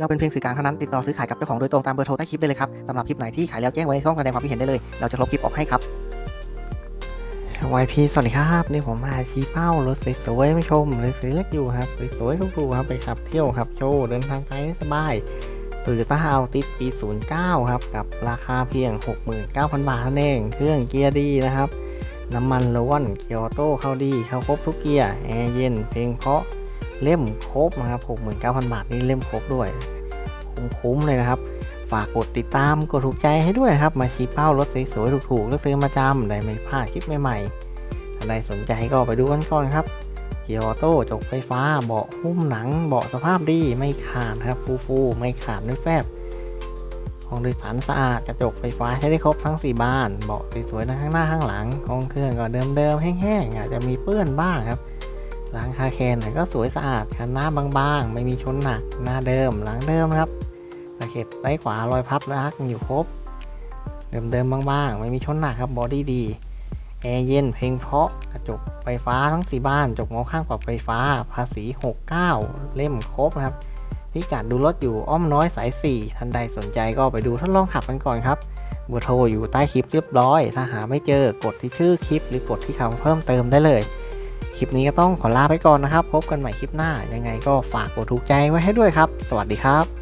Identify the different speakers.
Speaker 1: เราเป็นเพียงสื่อกลางเท่านั้นติดต่อซื้อขายกับเจ้าของโดยตรงตามเบอร์โทรใต้คลิปได้เลยครับสำหรับคลิปไหนที่ขายแล้วแจ้งไว้ในช่องแสดงความคิดเห็นได้เลย เราจะลบคลิปออกให้ครับวายพีสวัสดีครับนี่ผมมาชี้เป้ารถสวยๆไม่ชมเลยซื้อเล็กอยู่ครับสวยๆทุกๆครับไปขับเที่ยวขับโชว์เดินทางไกลสบายโตโยต้าอัลติสปี 09 ครับกับราคาเพียง 69,000 บาทนั่นเองเครื่องเกียร์ดีนะครับ น้ำมันล้วนเกียร์ออโต้เข้าดีเข้าครบทุกเกียร์แอร์เย็นเพลงเพราะ เล่มครบนะครับ69,000 บาทนี่เล่มครบด้วย คุ้มๆเลยนะครับ ฝากกดติดตามกดถูกใจให้ด้วยนะครับ มาชี้เป้ารถสวยๆถูกๆแล้วซื้อมาจำได้ไม่พลาดคลิปใหม่ๆถ้าใครสนใจก็ไปดูกันก่อนครับเกียร์ออโต้จกไฟฟ้าเบาะหุ้มหนังเบาะสภาพดีไม่ขาดครับฟูๆไม่ขาดไม่แฟบห้องโดยสารสะอาดกระจกไฟฟ้าใช้ได้ครบทั้ง 4 บาน เบาะสวยๆทั้งข้างหน้าข้างหลังห้องเครื่องก็เดิมๆแห้งๆอาจจะมีเปื้อนบ้างครับ ล้างคาแคนแต่ก็สวยสะอาดคันหน้าบางๆ ไม่มีชนหนักหน้าเดิมหลังเดิมครับตะเข็บไร้ขวารอยพับรักอยู่ครบ เดิมๆบางๆ ไม่มีชนหนักครับบอดี้ดีแอร์เย็นเพลงเพราะกระจกไฟฟ้าทั้ง4บ้านจกมองข้างปรับไฟฟ้า ภาษี 69 เล่มครบนะครับพิกัดดูรถอยู่อ้อมน้อยสาย 4 ท่านใดสนใจก็ไปดูทดลองขับกันก่อนครับเบอร์โทรอยู่ใต้คลิปเรียบร้อย ถ้าหาไม่เจอกดที่ชื่อคลิปหรือกดที่คำเพิ่มเติมได้เลย คลิปนี้ก็ต้องขอลาไปก่อนนะครับ พบกันใหม่คลิปหน้ายังไงก็ฝากกดถูกใจไว้ให้ด้วยครับ สวัสดีครับ